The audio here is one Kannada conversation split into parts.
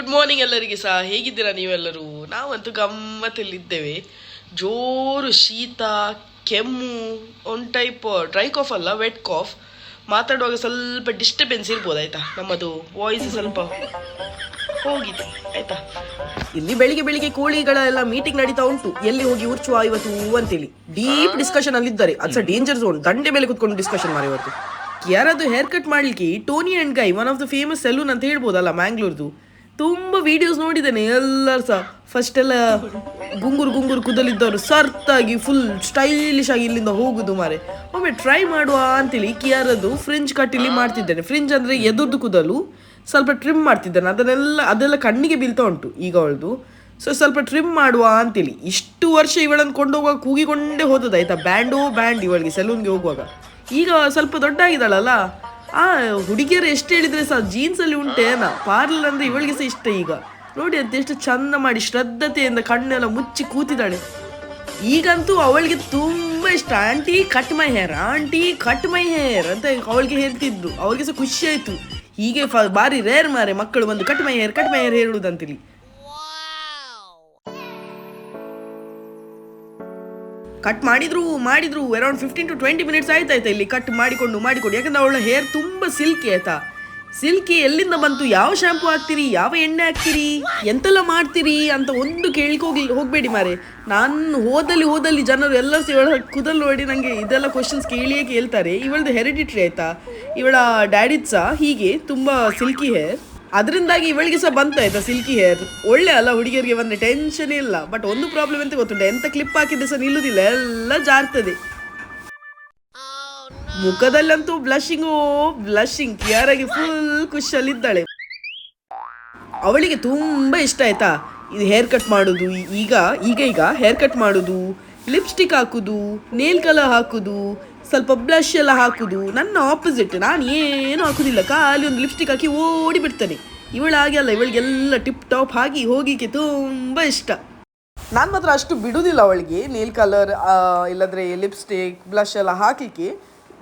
ಗುಡ್ ಮಾರ್ನಿಂಗ್ ಎಲ್ಲರಿಗೆ ಸಹ. ಹೇಗಿದ್ದೀರಾ ನೀವೆಲ್ಲರೂ? ನಾವಂತೂ ಗಮ್ಮತ್ತಲ್ಲಿದ್ದೇವೆ. ಜೋರು ಶೀತ, ಕೆಮ್ಮು ಒನ್ ಟೈಪ್ ಡ್ರೈ ಕಾಫ್ ಅಲ್ಲ ವೆಟ್ ಕಾಫ್ ಮಾತಾಡುವಾಗ ಸ್ವಲ್ಪ ಡಿಸ್ಟರ್ಬೆನ್ಸ್ ಇರ್ಬೋದು, ಆಯ್ತಾ? ನಮ್ಮದು ವಾಯ್ಸ್ ಸ್ವಲ್ಪ ಹೋಗಿದೆ, ಆಯ್ತಾ? ಇಲ್ಲಿ ಬೆಳಿಗ್ಗೆ ಬೆಳಿಗ್ಗೆ ಕೋಳಿಗಳ ಎಲ್ಲ ಮೀಟಿಂಗ್ ನಡೀತಾ ಉಂಟು. ಎಲ್ಲಿ ಹೋಗಿ ಉರ್ಚುವ ಇವತ್ತು ಅಂತೇಳಿ ಡೀಪ್ ಡಿಸ್ಕಷನ್ ಅಲ್ಲಿ ಇದ್ದಾರೆ ಅದ್ಸ ಡೇಂಜರ್ ಝೋನ್ ದಂಡೆ ಮೇಲೆ ಕುತ್ಕೊಂಡು ಡಿಸ್ಕಷನ್ ಮಾಡಿ ಇವತ್ತು. ಯಾರಾದ್ರೂ ಹೇರ್ ಕಟ್ ಮಾಡ್ಲಿಕ್ಕೆ Toni and Guy one of the famous salon ಅಂತ ಹೇಳ್ಬೋದಲ್ಲ ಮ್ಯಾಂಗ್ಳೂರ್ದು ತುಂಬ ವಿಡಿಯೋಸ್ ನೋಡಿದ್ದೇನೆ ಎಲ್ಲರೂ ಸಹ. ಫಸ್ಟ್ ಎಲ್ಲ ಗುಂಗುರು ಗುಂಗುರು ಕೂದಲಿದ್ದವರು ಸರ್ತಾಗಿ ಫುಲ್ ಸ್ಟೈಲಿಶ್ ಆಗಿ ಇಲ್ಲಿಂದ ಹೋಗುದು ಮಾರೆ. ಒಮ್ಮೆ ಟ್ರೈ ಮಾಡುವ ಅಂತೇಳಿ ಕಿಯಾರದು ಫ್ರಿಂಜ್ ಕಟ್ ಇಲ್ಲಿ ಮಾಡ್ತಿದ್ದೇನೆ. ಫ್ರಿಂಜ್ ಅಂದರೆ ಎದುರ್ದು ಕುದಲು, ಸ್ವಲ್ಪ ಟ್ರಿಮ್ ಮಾಡ್ತಿದ್ದೇನೆ. ಅದನ್ನೆಲ್ಲ, ಅದೆಲ್ಲ ಕಣ್ಣಿಗೆ ಬೀಳ್ತಾ ಉಂಟು ಈಗ ಅವಳದು. ಸೊ ಸ್ವಲ್ಪ ಟ್ರಿಮ್ ಮಾಡುವ ಅಂತೇಳಿ. ಇಷ್ಟು ವರ್ಷ ಇವಳನ್ನು ಕೊಂಡೋಗುವಾಗ ಕೂಗಿಕೊಂಡೇ ಹೋದದ ಆಯ್ತಾ? ಬ್ಯಾಂಡೋ ಬ್ಯಾಂಡ್ ಇವಳಿಗೆ ಸೆಲೂನ್ಗೆ ಹೋಗುವಾಗ. ಈಗ ಸ್ವಲ್ಪ ದೊಡ್ಡ ಆಗಿದ್ದಾಳಲ್ಲ ಆ, ಹುಡುಗಿಯರು ಎಷ್ಟು ಹೇಳಿದರೆ ಸಹ ಜೀನ್ಸಲ್ಲಿ ಉಂಟೇನ ಪಾರ್ಲರ್ ಅಂದರೆ ಇವಳಿಗೆ ಸಹ ಇಷ್ಟ ಈಗ. ನೋಡಿ ಅಂತ, ಎಷ್ಟು ಚಂದ ಮಾಡಿ, ಶ್ರದ್ಧತೆಯಿಂದ ಕಣ್ಣೆಲ್ಲ ಮುಚ್ಚಿ ಕೂತಿದ್ದಾಳೆ. ಈಗಂತೂ ಅವಳಿಗೆ ತುಂಬ ಇಷ್ಟ. Aunty cut my hair aunty cut my hair ಅಂತ ಅವಳಿಗೆ ಹೇಳ್ತಿದ್ದು. ಅವಳಿಗೆ ಸಹ ಖುಷಿ ಆಯಿತು. ಹೀಗೆ ಫ ರೇರ್ ಮಾರೆ ಮಕ್ಕಳು ಬಂದು cut my hair cut my hair ಹೇಳುವುದಂತೇಳಿ cut ಮಾಡಿದ್ರು ಮಾಡಿದ್ರು around fifteen to twenty minutes ಆಯ್ತಾಯ್ತಾ ಇಲ್ಲಿ ಕಟ್ ಮಾಡಿಕೊಂಡು ಮಾಡಿಕೊಂಡು. ಯಾಕಂದ್ರೆ ಅವಳ ಹೇರ್ ತುಂಬ ಸಿಲ್ಕಿ ಆಯ್ತಾ? ಸಿಲ್ಕಿ ಎಲ್ಲಿಂದ ಬಂತು? ಯಾವ ಶಾಂಪು ಹಾಕ್ತೀರಿ? ಯಾವ ಎಣ್ಣೆ ಹಾಕ್ತೀರಿ? ಎಂತೆಲ್ಲ ಮಾಡ್ತೀರಿ ಅಂತ ಒಂದು ಹೋಗಿ, ಹೋಗಬೇಡಿ ಮಾರೆ. ನಾನು ಹೋದಲ್ಲಿ ಹೋದಲ್ಲಿ ಜನರು ಎಲ್ಲ ಇವಳ ಕೂದಲು ನೋಡಿ ನನಗೆ ಇದೆಲ್ಲ ಕ್ವಶನ್ಸ್ ಕೇಳಿಯೇ ಕೇಳ್ತಾರೆ. ಇವಳದ್ದು ಹೆರಿಡಿಟ್ರಿ ಆಯ್ತಾ? ಇವಳ ಡ್ಯಾಡಿದ್ ಸಹ ಹೀಗೆ ತುಂಬ ಸಿಲ್ಕಿ ಹೇರ್ ಅದರಿಂದಾಗಿ ಇವಳಿಗೆ ಸಹ ಬಂತಾಯ್ತಾ ಸಿಲ್ಕಿ ಹೇರ್ ಒಳ್ಳೆ ಅಲ್ಲ, ಹುಡುಗಿಯರಿಗೆ ಬಂದ್ರೆ ಟೆನ್ಷನ್ ಇಲ್ಲ. ಬಟ್ ಒಂದು ಪ್ರಾಬ್ಲಮ್ ಅಂತ ಗೊತ್ತುಂಟೆ? ಎಂತ ಕ್ಲಿಪ್ ಹಾಕಿದ್ರೆ ಸಹ ನಿಲ್ಲುದಿಲ್ಲ, ಎಲ್ಲ ಜಾರ್ತದೆ. ಮುಖದಲ್ಲಂತೂ ಬ್ಲಶಿಂಗು ಬ್ಲಶಿಂಗ್ ಕ್ಲಿಯರಾಗಿ ಫುಲ್ ಖುಷಿಯಲ್ಲಿದ್ದಾಳೆ ಅವಳಿಗೆ ತುಂಬಾ ಇಷ್ಟ, ಆಯ್ತಾ? ಇದು ಹೇರ್ ಕಟ್ ಮಾಡೋದು, ಈಗ ಈಗ ಈಗ ಹೇರ್ ಕಟ್ ಮಾಡೋದು ಲಿಪ್ಸ್ಟಿಕ್ ಹಾಕುದು ನೇಲ್ ಕಲರ್ ಹಾಕುದು ಸ್ವಲ್ಪ ಬ್ಲಷ್ ಎಲ್ಲ ಹಾಕುದು. ನನ್ನ ಆಪೋಸಿಟ್ ನಾನು ಏನು ಹಾಕುದಿಲ್ಲ. ಖಾಲಿ ಒಂದು ಲಿಪ್ಸ್ಟಿಕ್ ಹಾಕಿ ಓಡಿ ಬಿಡ್ತಾನೆ ಇವಳು ಹಾಗೆ ಅಲ್ಲ, ಇವಳಿಗೆಲ್ಲ ಟಿಪ್ ಟಾಪ್ ಹಾಕಿ ಹೋಗಿಕ್ಕೆ ತುಂಬ ಇಷ್ಟ. ನಾನು ಮಾತ್ರ ಅಷ್ಟು ಬಿಡುವುದಿಲ್ಲ ಅವಳಿಗೆ. ನೀಲ್ ಕಲರ್ ಇಲ್ಲದ್ರೆ ಲಿಪ್ಸ್ಟಿಕ್ ಬ್ಲಷ್ ಎಲ್ಲ ಹಾಕಲಿಕ್ಕೆ.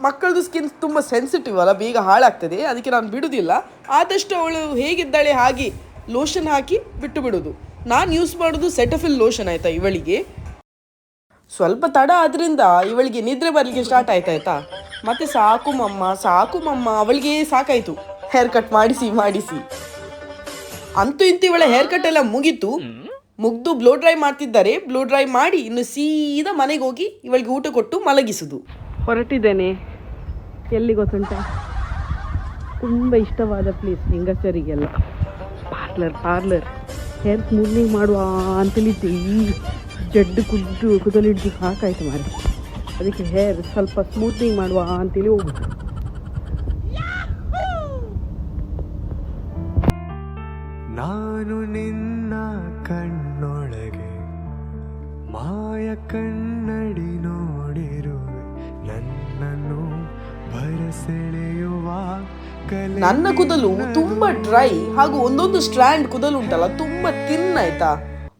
ಮಕ್ಕಳದು ಸ್ಕಿನ್ ತುಂಬ ಸೆನ್ಸಿಟಿವ್ ಅಲ್ಲ, ಬೇಗ ಹಾಳಾಗ್ತದೆ. ಅದಕ್ಕೆ ನಾನು ಬಿಡುವುದಿಲ್ಲ ಆದಷ್ಟು ಅವಳು ಹೇಗಿದ್ದಾಳೆ ಹಾಗೆ ಲೋಷನ್ ಹಾಕಿ ಬಿಟ್ಟು ಬಿಡೋದು. ನಾನು ಯೂಸ್ ಮಾಡೋದು ಸೆಟಫಿಲ್ ಲೋಷನ್ ಆಯಿತಾ ಇವಳಿಗೆ. ಸ್ವಲ್ಪ ತಡ ಆದ್ರಿಂದ ಇವಳಿಗೆ ನಿದ್ರೆ ಬರಲಿಕ್ಕೆ ಸ್ಟಾರ್ಟ್ ಆಯ್ತಾಯ್ತಾ ಮತ್ತೆ ಸಾಕು ಮಮ್ಮ ಸಾಕು ಮಮ್ಮ, ಅವಳಿಗೆ ಸಾಕಾಯ್ತು. ಹೇರ್ ಕಟ್ ಮಾಡಿಸಿ ಮಾಡಿಸಿ. ಅಂತೂ ಇಂತೂ ಇವಳ ಹೇರ್ ಕಟ್ ಎಲ್ಲ ಮುಗೀತು. ಮುಗ್ದು ಬ್ಲೋ ಡ್ರೈ ಮಾಡ್ತಿದ್ದಾರೆ. ಬ್ಲೋ ಡ್ರೈ ಮಾಡಿ ಇನ್ನು ಸೀದಾ ಮನೆಗೆ ಹೋಗಿ ಇವಳಿಗೆ ಊಟ ಕೊಟ್ಟು ಮಲಗಿಸುದು. ಹೊರಟಿದ್ದೇನೆ. ಎಲ್ಲಿ ಗೊತ್ತುಂಟ? ತುಂಬ ಇಷ್ಟವಾದ ಪ್ಲೇಸ್ ಹೆಂಗಸರಿಗೆಲ್ಲ. ಪಾರ್ಲರ್ ಪಾರ್ಲರ್ ಹೇರ್ ಸ್ಮೂತ್ನಿಂಗ್ ಮಾಡುವ ಅಂತೇಳಿದ್ದು ಈ ಜಡ್ಡು ಕುದ್ದು ಕುದಲಿಡ್ದು ಹಾಕಾಯ್ತು ಮಾರೆ. ಅದಕ್ಕೆ ಹೇರ್ ಸ್ವಲ್ಪ ಸ್ಮೂತ್ನಿಂಗ್ ಮಾಡುವ ಅಂತೇಳಿ ಹೋಗ್ಬಿಟ್ಟು ನಾನು ನಿನ್ನ ಕಣ್ಣೊಳಗೆ ಮಾಯ ಕಣ್ಣಡಿ ನೋಡಿರುವೆ. ನನ್ನನ್ನು ಬರಸೆಳೆಯುವ ಕಲೆ ನನ್ನ ಕುದಲು ತುಂಬಾ ಡ್ರೈ ಹಾಗೂ ಒಂದೊಂದು ಸ್ಟ್ರ್ಯಾಂಡ್ ಕುದಲು ಉಂಟಲ್ಲ ತುಂಬಾ ತಿನ್ ಆಯ್ತಾ?